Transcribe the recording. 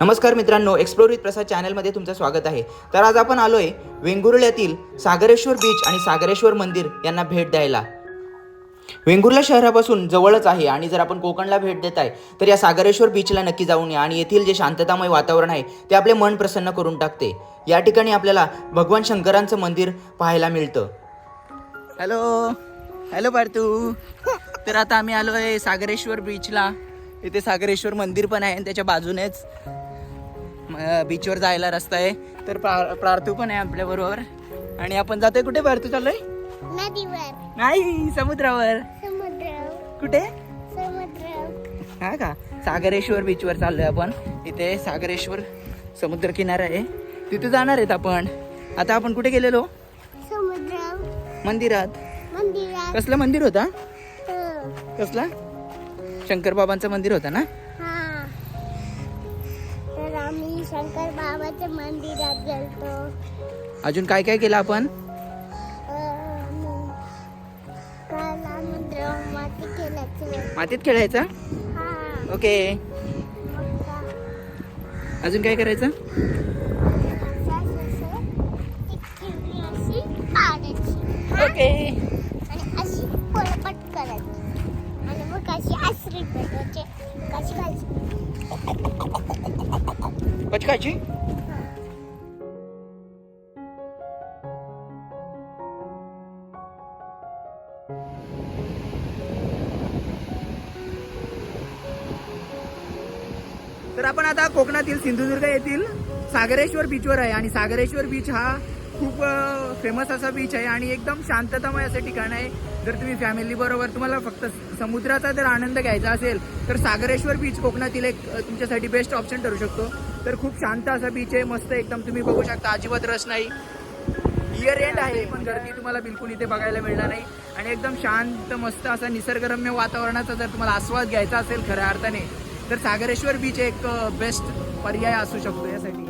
नमस्कार मित्रांनो explore with प्रसाद चॅनलमध्ये तुमचं स्वागत आहे. तर आज आपण आलोय वेंगुर्ल्यातील सागरेश्वर बीच आणि सागरेश्वर मंदिर यांना भेट द्यायला. वेंगुर्ला शहरापासून जवळच आहे आणि जर आपण कोकणला भेट देत आहे तर या सागरेश्वर बीचला नक्की जाऊन या आणि येथील जे शांततामय वातावरण आहे ते आपले मन प्रसन्न करून टाकते. या ठिकाणी आपल्याला भगवान शंकरांचं मंदिर पाहायला मिळतं. हॅलो हॅलो पार्थू तर आता आम्ही आलो आहे सागरेश्वर बीचला इथे सागरेश्वर मंदिर पण आहे आणि त्याच्या बाजूनेच बीचवर जायला रस्ता आहे. तर प्रा- प्रार्थू पण आहे आपल्याबरोबर आणि आपण जातोय कुठे? पार्थू चाललोय? नदीवर. नाही समुद्रावर. समुद्र कुठे? समुद्र हा का? सागरेश्वर बीचवर चाललोय आपण. इथे सागरेश्वर समुद्र किनारा आहे. तिथे जाणार आहेत आपण. आता आपण कुठे गेलेलो? समुद्र मंदिरात. मंदिरात. कसलं मंदिर होता. कसला? शंकर बाबांचं मंदिर होता ना? शंकर बाबाच्या मंदिरात गेलतो. अजून काय काय केलं आपण? अं, काल आम्ही द्रव माती खेळायचो. मातीत खेळायचा? हा. ओके. अजून काय करायचं? अशी पाडायची? ओके. आणि अशी पळपट करायची आणि मग अशी पेटवायची कशी खायची? पचकायची तर आपण आता कोकणातील सिंधुदुर्ग येथील सागरेश्वर बीचवर आहे आणि सागरेश्वर बीच हा खूप फेमस असा बीच आहे आणि एकदम शांततामय असं ठिकाण आहे. जर तुम्ही फॅमिली बरोबर तुम्हाला फक्त समुद्राचा जर आनंद घ्यायचा असेल तर सागरेश्वर बीच कोकणातील एक तुमच्यासाठी बेस्ट ऑप्शन ठरू शकतो. तर खूप शांत असा बीच आहे मस्त एकदम तुम्ही बघू शकता अजिबात रस नाही. इयर एंड आहे पण गर्दी तुम्हाला बिलकुल इथे बघायला मिळणार नाही. आणि एकदम शांत मस्त असा निसर्गरम्य वातावरणाचा जर तुम्हाला आस्वाद घ्यायचा असेल खऱ्या अर्थाने तर सागरेश्वर बीच एक बेस्ट पर्याय असू शकतो यासाठी.